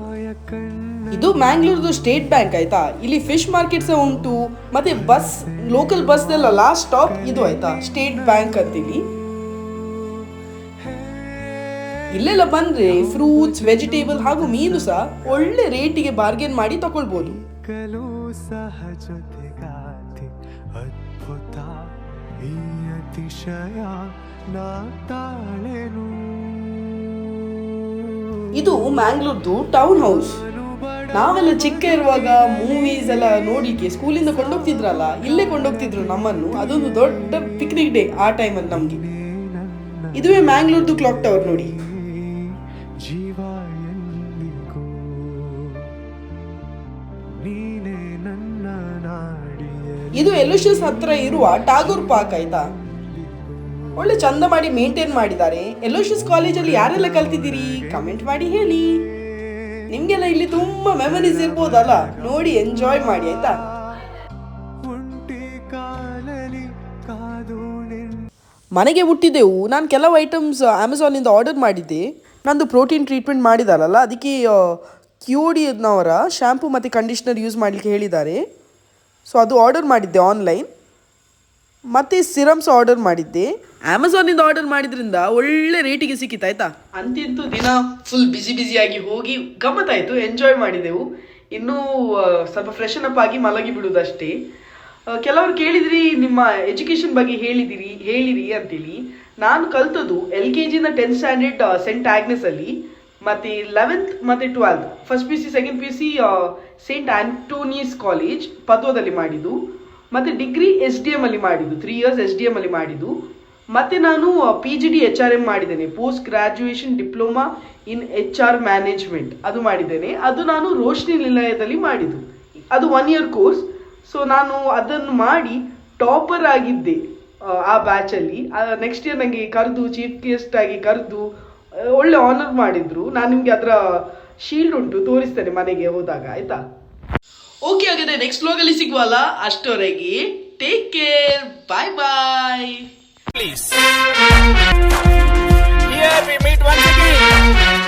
ಇದು ಮ್ಯಾಂಗ್ಳೂರ್ದು ಸ್ಟೇಟ್ ಬ್ಯಾಂಕ್ ಆಯ್ತಾ? ಇಲ್ಲಿ ಫಿಶ್ ಮಾರ್ಕೆಟ್ ಸಹ ಉಂಟು, ಮತ್ತೆ ಬಸ್, ಲೋಕಲ್ ಬಸ್ ಎಲ್ಲ ಲಾಸ್ಟ್ ಸ್ಟಾಪ್ ಇದು ಆಯ್ತಾ? ಸ್ಟೇಟ್ ಬ್ಯಾಂಕ್ ಅಂತಿಲ್ಲಿ. ಇಲ್ಲೆಲ್ಲ ಬಂದ್ರೆ ಫ್ರೂಟ್ಸ್ ವೆಜಿಟೇಬಲ್ ಹಾಗೂ ಮೀನು ಸಹ ಒಳ್ಳೆ ರೇಟಿಗೆ ಬಾರ್ಗೇನ್ ಮಾಡಿ ತಗೊಳ್ಬೋದು ಸಹಜತೆಗಾತಿ ಅದ್ಭುತ ಈ ಅತಿಶಯ ನಾ ತಾಳೆನು. ಇದು ಮ್ಯಾಂಗ್ಳೂರ್ದು ಟೌನ್ ಹೌಸ್ ನಾವೆಲ್ಲ ಚಿಕ್ಕ ಇರುವಾಗ ಮೂವೀಸ್ ಎಲ್ಲ ನೋಡಿಕ್ಕೆ ಸ್ಕೂಲಿಂದ ಕೊಂಡೋಗ್ತಿದ್ರಲ್ಲ ಇಲ್ಲೇ ಕೊಂಡೋಗ್ತಿದ್ರು ನಮ್ಮನ್ನು. ಅದೊಂದು ದೊಡ್ಡ ಪಿಕ್ನಿಕ್ ಡೇ ಆ ಟೈಮಲ್ಲಿ ನಮಗೆ. ಇದುವೇ ಮ್ಯಾಂಗ್ಳೂರ್ದು ಕ್ಲಾಕ್ ಟವರ್ ನೋಡಿ. ಇದು ಎಲುಷಸ್ ಹತ್ರ ಇರುವ ಟಾಗೂರ್ ಪಾರ್ಕ್ ಆಯ್ತಾ? ಒಳ್ಳೆ ಚಂದ ಮಾಡಿ ಮೇಂಟೈನ್ ಮಾಡಿದ್ದಾರೆ. ಎಲೋಷಸ್ ಕಾಲೇಜಲ್ಲಿ ಯಾರೆಲ್ಲ ಕಲ್ತಿದ್ದೀರಿ? ಕಮೆಂಟ್ ಮಾಡಿ ಹೇಳಿ. ನಿಮ್ಗೆಲ್ಲ ಇಲ್ಲಿ ತುಂಬಾ ಮೆಮರೀಸ್ ಇರ್ಬೋದಲ್ಲ? ನೋಡಿ ಎಂಜಾಯ್ ಮಾಡಿ ಆಯ್ತಾ? ಮನೆಗೆ ಹುಟ್ಟಿದೆವು. ನಾನು ಕೆಲವು ಐಟಮ್ಸ್ ಅಮೆಝಾನಿಂದ ಆರ್ಡರ್ ಮಾಡಿದ್ದೆ. ನಂದು ಪ್ರೋಟೀನ್ ಟ್ರೀಟ್ಮೆಂಟ್ ಮಾಡಿದಾರಲ್ಲ ಅದಕ್ಕೆ ಕ್ಯೂಡಿನವರ ಶ್ಯಾಂಪು ಮತ್ತು ಕಂಡೀಷ್ನರ್ ಯೂಸ್ ಮಾಡಲಿಕ್ಕೆ ಹೇಳಿದ್ದಾರೆ. ಸೊ ಅದು ಆರ್ಡರ್ ಮಾಡಿದ್ದೆ ಆನ್ಲೈನ್ ಮತ್ತೆ ಸಿರಮ್ಸ್ ಆರ್ಡರ್ ಮಾಡಿದ್ದೆ. ಅಮೆಝಾನಿಂದ ಆರ್ಡರ್ ಮಾಡಿದ್ರಿಂದ ಒಳ್ಳೆ ರೇಟಿಗೆ ಸಿಕ್ಕಿತ್ತು ಆಯ್ತಾ? ಅಂತಿಂತೂ ದಿನ ಫುಲ್ ಬಿಸಿ ಬಿಸಿಯಾಗಿ ಹೋಗಿ ಗಮ್ಮತ್ತಾಯಿತು ಎಂಜಾಯ್ ಮಾಡಿದೆವು. ಇನ್ನೂ ಸ್ವಲ್ಪ ಫ್ರೆಶನ್ ಅಪ್ ಆಗಿ ಮಲಗಿ ಬಿಡುವುದಷ್ಟೇ ಕೆಲವರು ಕೇಳಿದ್ರಿ ನಿಮ್ಮ ಎಜುಕೇಶನ್ ಬಗ್ಗೆ ಹೇಳಿದಿರಿ ಹೇಳಿರಿ ಅಂತೇಳಿ ನಾನು ಕಲ್ತದ್ದು ಎಲ್ ಕೆ ಜಿನ ಟೆಂತ್ ಸ್ಟ್ಯಾಂಡರ್ಡ್ ಸೆಂಟ್ ಆಗ್ನೆಸ್ ಅಲ್ಲಿ. ಮತ್ತೆ ಲೆವೆಂತ್ ಮತ್ತೆ twelfth first P C second P C saint Antonius college ಪದ್ವದಲ್ಲಿ ಮಾಡಿದ್ದು. ಮತ್ತೆ ಡಿಗ್ರಿ ಎಸ್ ಡಿ ಎಂ ಅಲ್ಲಿ ಮಾಡಿದ್ದು. Three years S D M ಅಲ್ಲಿ ಮಾಡಿದ್ದು. ಮತ್ತೆ ನಾನು P G D H R M ಮಾಡಿದ್ದೇನೆ. Post graduation diploma in H R management ಅದು ಮಾಡಿದ್ದೇನೆ. ಅದು ನಾನು ರೋಶ್ನಿ ನಿಲಯದಲ್ಲಿ ಮಾಡಿದ್ದು. ಅದು ಒನ್ ಇಯರ್ ಕೋರ್ಸ್ ಸೊ ನಾನು ಅದನ್ನು ಮಾಡಿ ಟಾಪರ್ ಆಗಿದ್ದೆ ಆ, ಆ ಬ್ಯಾಚಲ್ಲಿ ನೆಕ್ಸ್ಟ್ ಇಯರ್ ನನಗೆ ಕರೆದು ಚೀಫ್ ಗೆಸ್ಟ್ ಆಗಿ ಕರೆದು ಒಳ್ಳೆ ಆನರ್ ಮಾಡಿದ್ರು. ನಾನು ನಿಮಗೆ ಅದರ ಶೀಲ್ಡ್ ಉಂಟು ತೋರಿಸ್ತೇನೆ ಮನೆಗೆ ಹೋದಾಗ ಆಯ್ತಾ? ಓಕೆ ಹಾಗಾದ್ರೆ ನೆಕ್ಸ್ಟ್ ವ್ಲಾಗಲ್ಲಿ ಸಿಗುವಲ್ಲ? ಅಷ್ಟವರೆಗೆ take care bye bye Here